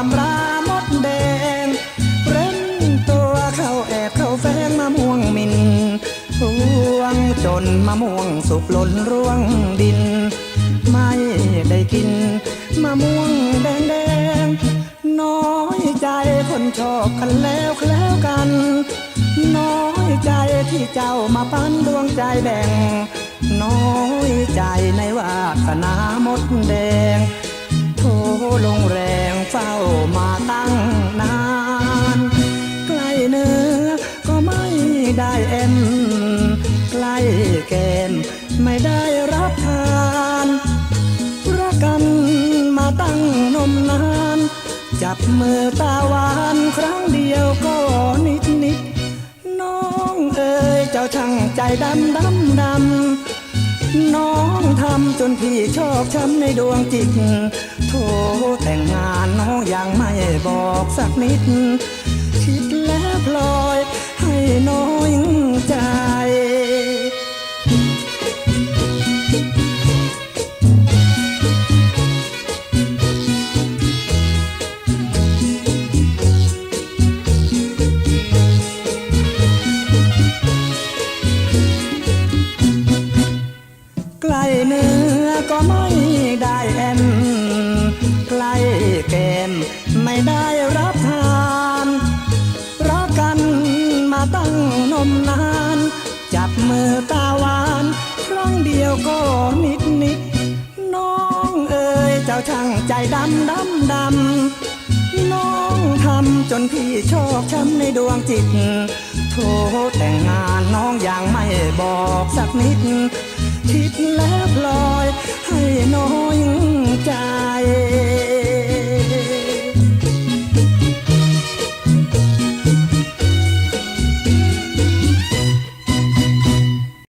ตำรามดแดงเร่งตัวเข้าแอบเข้าแฝงมะม่วงมินห่วงจนมะม่วงสุกหล่นร่วงดิน ไม่ได้กินมะม่วงแดงแดงน้อยใจคนชอบกันแล้วแล้วกัน น้อยใจที่เจ้ามาปั้นดวงใจแบ่ง น้อยใจในวาสนามดแดงโทลงแรง เฝ้ามาตั้งนาน ใกล้เนื้อก็ไม่ได้เอ็มใกล้แกมไม่ได้รับทานรักกันมาตั้งนมนาน จับมือตาหวานครั้งเดียวก็นิดนิดน้องเอ๋ยเจ้าช่างใจดำดำดำำจนพี่ชอบช้ำในดวงจิต โทแต่งงานน้องยังไม่บอกสักนิด คิด ดำดำดำน้องทำจนพี่ชอกช้ำในดวงจิต โทแต่งงานน้องอยังไม่บอกสักนิด คิดแล้ว